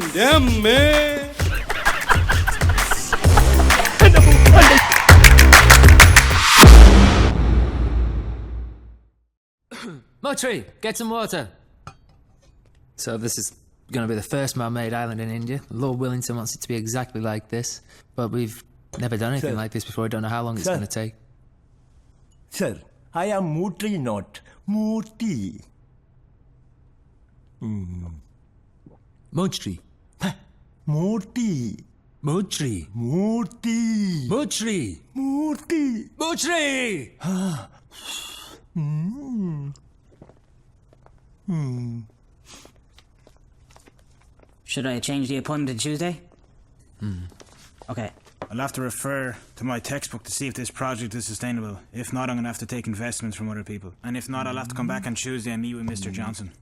Damn, man. Motri, get some water. So this is going to be the first man-made island in India. Lord Willington wants it to be exactly like this, but we've never done anything Sir. like this before. I don't know how long it's going to take. Sir, I am Motri, not Murti. Mm. Muti. Motri, Muti. Motri, Murti. Motri, Murti. Motri. Should I change the appointment to Tuesday? Hmm. Okay. I'll have to refer to my textbook to see if this project is sustainable. If not, I'm going to have to take investments from other people. And if not, I'll have to come back on Tuesday and meet with Mr. Hmm. Johnson.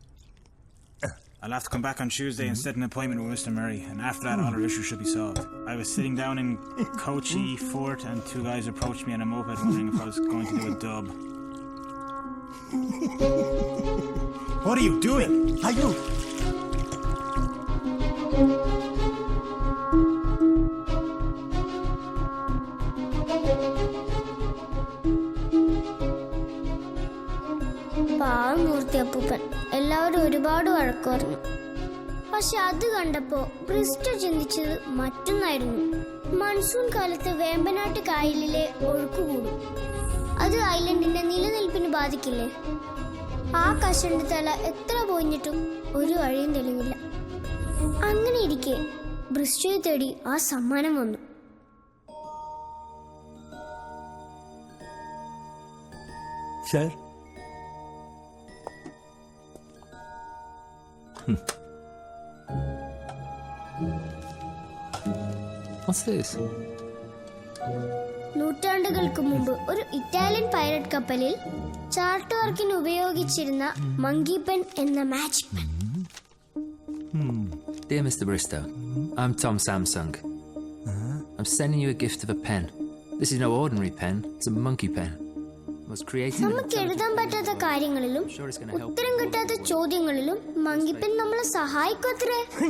I'll have to come back on Tuesday and mm-hmm. set an appointment with Mr. Murray, and after that, all our issues should be solved. I was sitting down in Kochi Fort, and two guys approached me on a moped, wondering if I was going to do a dub. What are you doing? Are you. பால் நூறு தப்பு എല്ലാവരും ഒരുപാട് വഴക്ക് പറഞ്ഞു പക്ഷെ അത് കണ്ടപ്പോ ബ്രിസ്റ്റ ചിന്തിച്ചത് മറ്റൊന്നായിരുന്നു. മൺസൂൺ കാലത്ത് വേമ്പനാട്ട് കായലിലെ ഒഴുക്ക് കൂടും. അത് ഐലൻഡിന്റെ നിലനിൽപ്പിന് ബാധിക്കില്ലേ? ആ കശണ്ട് തല എത്ര പോയിഞ്ഞിട്ടും ഒരു വഴിയും തെളിഞ്ഞില്ല അങ്ങനെ ഇരിക്കെ ബ്രിസ്റ്റയെ തേടി ആ സമ്മാനം വന്നു. Sir. നൂറ്റാണ്ടുകൾക്ക് മുമ്പ് ഒരു ഇറ്റാലിയൻ പൈലറ്റ് കപ്പലിൽ ചാർട്ട് വർക്കിന് ഉപയോഗിച്ചിരുന്ന മങ്കിപ്പൻ എന്ന magic pen Dear Mr. Bristow, I'm Tom Samsung. I'm sending you a gift of a pen. This is no ordinary pen, it's a monkey pen. നമുക്ക് എഴുതാൻ പറ്റാത്ത കാര്യങ്ങളിലും. ഉത്തരം കിട്ടാത്ത ചോദ്യങ്ങളിലും മങ്കിപ്പൻ നമ്മളെ സഹായിക്കത്രേ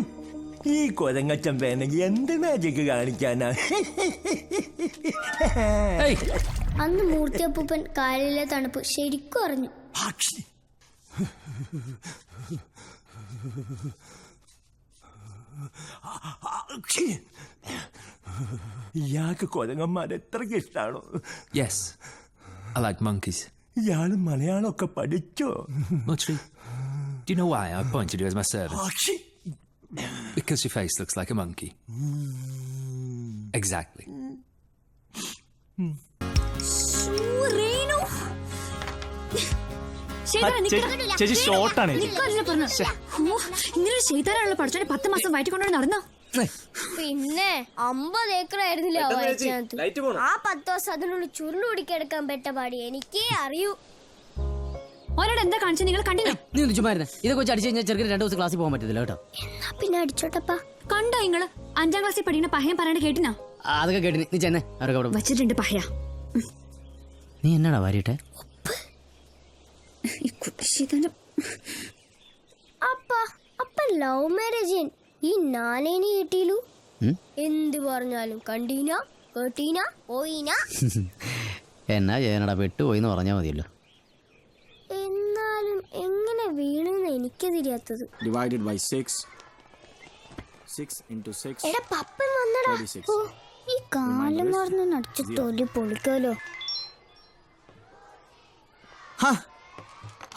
ഈ കൊരങ്ങച്ചൻ വേണമെങ്കിൽ എന്ത് മാജിക് കാണിക്കാനാ! അന്ന് മൂർത്തിയപ്പൂപ്പൻ കാലിലെ തണുപ്പ് ശരിക്കും അറിഞ്ഞു. ഇയാൾക്ക് കൊരങ്ങന്മാർ എത്രക്ക് ഇഷ്ടമാണോ Yes, I like monkeys. ഇയാൾ മലയാളമൊക്കെ പഠിച്ചോ Motri, do you know why I appointed you as my servant? Because your face looks like a monkey. Exactly. ചേച്ചി ഷോർട്ടാണ് ഇങ്ങനെ ചെയ്താലുള്ള പഠിച്ചോണ്ട് പത്ത് മാസം വയറ്റിക്കൊണ്ടു നടന്നോ പിന്നെ അമ്പത് ഏക്കർ ആയിരുന്നില്ല ആ പത്ത് ദിവസം അതിനുള്ളിൽ ചുരുളു പിടിക്കെടുക്കാൻ പെട്ട പാടി. എനിക്കേ അറിയൂ. ഓനോട് എന്താ നിങ്ങൾ കണ്ടില്ല? നീ ഒന്ന് ചുമ്മാ ഇരുന്നെ. ഇത് കൊച്ചു അടിച്ചു കഴിഞ്ഞാൽ ചെറുക്കിന് രണ്ടു ദിവസം ക്ലാസ്സിൽ പോകാൻ പറ്റത്തില്ല കേട്ടോ. എന്നാ പിന്നെ അടിച്ചോട്ടപ്പാ. കണ്ടോ നിങ്ങൾ അഞ്ചാം ക്ലാസ്സിൽ പഠിക്കുന്ന പഹയം പറയണ കേട്ടിനാ? ആ, അതൊക്കെ കേട്ടി നീ ചെന്നെ അവരൊക്കെ അവിടെ വച്ചിട്ടുണ്ട് പഹയ. നീ എന്നാടാ വാരിട്ടെ ഈ കുട്ടിശീതന്റെ അപ്പ അപ്പ ലവ് മാരേജ്. ഈ നാലേനി കിട്ടിയില്ലു? എന്ത് പറഞ്ഞാലും കണ്ടീന കേട്ടീന പോയിന. എന്നാ ചെയ്യാനടാ പെട്ടുപോയി എന്ന് പറഞ്ഞാൽ മതിയല്ലോ. എന്നാലും എങ്ങനെ വീണെന്ന് എനിക്ക് തിരിയാത്തത് divided by 6 6 into 6 എടാ പപ്പൻ വന്നടാ. ഓ, ഈ കാലം മറന്ന് നടിച്ച് തൊലി പൊളിക്കാലോ.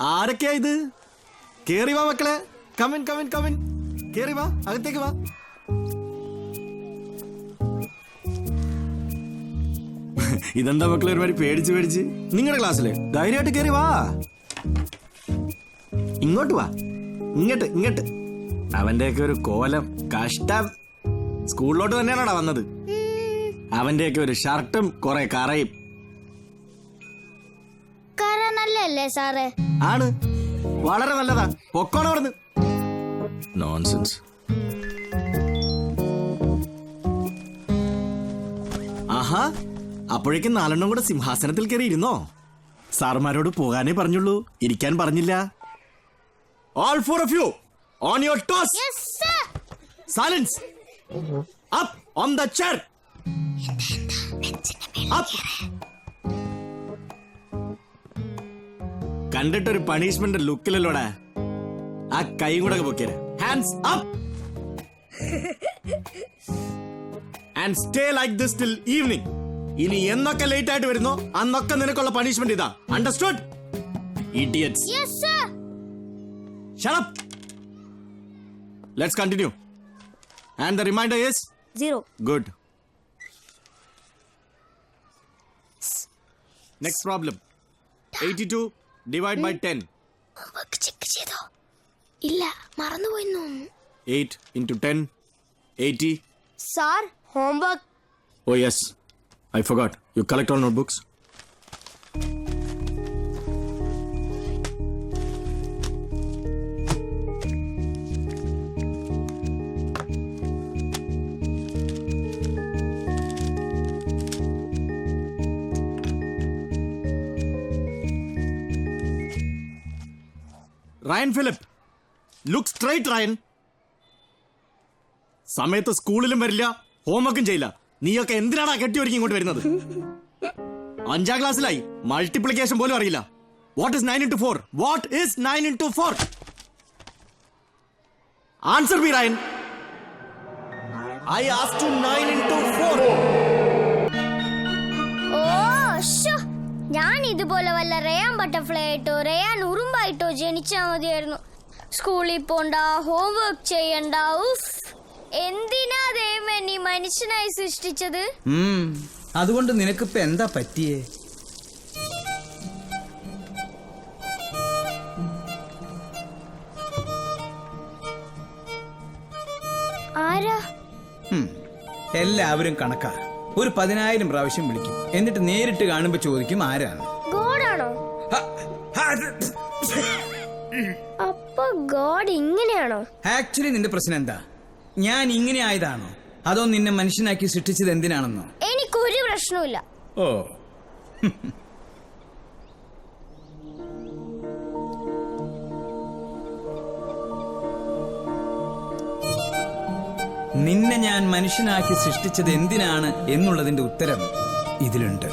ആരൊക്കെയാ ഇത്? കേറി വാ മക്കളെ. കമിൻ കമിൻ കമിൻ കേറി വാ അകത്തേക്ക് വാ. ഇതെന്താ മക്കളെ ഒരുമാതിരി പേടിച്ച് പേടിച്ച്? നിങ്ങളുടെ ക്ലാസ്സിൽ ധൈര്യമായിട്ട് കയറി വാ. ഇങ്ങോട്ട് വാ. ഇങ്ങോട്ട് ഇങ്ങോട്ട്. അവന്റെയൊക്കെ ഒരു കോലം കഷ്ടം. സ്കൂളിലോട്ട് തന്നെയാണോടാ വന്നത്? അവന്റെയൊക്കെ ഒരു ഷർട്ടും കുറെ കറയും. നല്ലല്ലേ സാറേ? ആണ്. വളരെ നല്ലതാ. പൊക്കോണം അവിടുന്ന്. നോൺസെൻസ് ആഹാ. അപ്പോഴേക്കും നാലെണ്ണം കൂടെ സിംഹാസനത്തിൽ കയറി ഇരുന്നോ സാർമാരോട് പോകാനേ പറഞ്ഞുള്ളൂ. ഇരിക്കാൻ പറഞ്ഞില്ല. All four of you on your toes silence up on the chair up കണ്ടിട്ടൊരു punishment ലുക്കിലല്ലോടാ ആ കൈ കൂടെ പൊക്കിയത് hands up and stay like this till evening ഇനി എന്നൊക്കെ ലേറ്റ് ആയിട്ട് വരുന്നോ? അന്നൊക്കെ നിനക്കുള്ള പണിഷ്മെന്റ് ഇതാ. Understood idiots yes sir shut up let's continue and the reminder is zero good next problem 82 divided by 10. Work check ചെയ്തോ? ഇല്ല മറന്നുപോയി 8 into 10, 80. Sir homework oh yes, I forgot. You collect all notebooks. Ryan Philip look straight Ryan സമയത്ത് സ്കൂളിലും വരില്ല ഹോംവർക്കും ചെയ്യില്ല നീയൊക്കെ എന്തിനാടാ കെട്ടി ഒരുക്കി ഇങ്ങോട്ട് വരുന്നത്? അഞ്ചാം ക്ലാസ്സിലായി. മൾട്ടിപ്ലിക്കേഷൻ പോലും അറിയില്ല. What is nine into four what is nine into four answer be Ryan I as two nine into four oh. ഞാൻ ഇതുപോലെ വല്ല റേയാൻ ബട്ടർഫ്ലൈ ആയിട്ടോ റേയാൻ ഉറുമ്പായിട്ടോ ജനിച്ചാൽ മതിയായിരുന്നു. സ്കൂളിൽ പോണ്ട ഹോംവർക്ക് ചെയ്യണ്ട ഉഫ്. എന്തിനാ ദൈവം എന്നെ മനുഷ്യനായി സൃഷ്ടിച്ചത്. അതുകൊണ്ട് നിനക്കിപ്പോ എന്താ പറ്റിയേ? ആരാ. എല്ലാവരും കണക്കാ. ഒരു പതിനായിരം പ്രാവശ്യം വിളിക്കും. എന്നിട്ട് നേരിട്ട് കാണുമ്പോ ചോദിക്കും ആരാണ് ഗോഡാണോ? അപ്പൊ ഗോഡ് ഇങ്ങനെയാണോ? ആക്ച്വലി നിന്റെ പ്രശ്നം എന്താ? ഞാൻ ഇങ്ങനെ ആയതാണോ അതോ നിന്നെ മനുഷ്യനാക്കി സൃഷ്ടിച്ചത് എന്തിനാണെന്നോ? എനിക്കൊരു പ്രശ്നവുമില്ല. ഓ. നിന്നെ ഞാൻ മനുഷ്യനാക്കി സൃഷ്ടിച്ചത് എന്തിനാണ് എന്നുള്ളതിന്റെ ഉത്തരം ഇതിലുണ്ട്.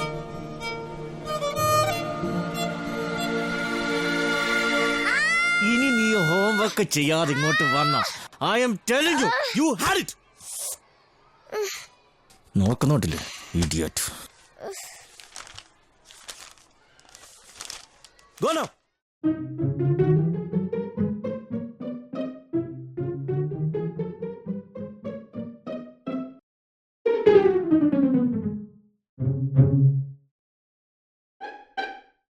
ഇനി നീ ഹോംവർക്ക് ചെയ്യാതെ ഇങ്ങോട്ട് വന്ന. I'm telling you you had it നോക്കുന്നോട്ടില്ലേ idiot go no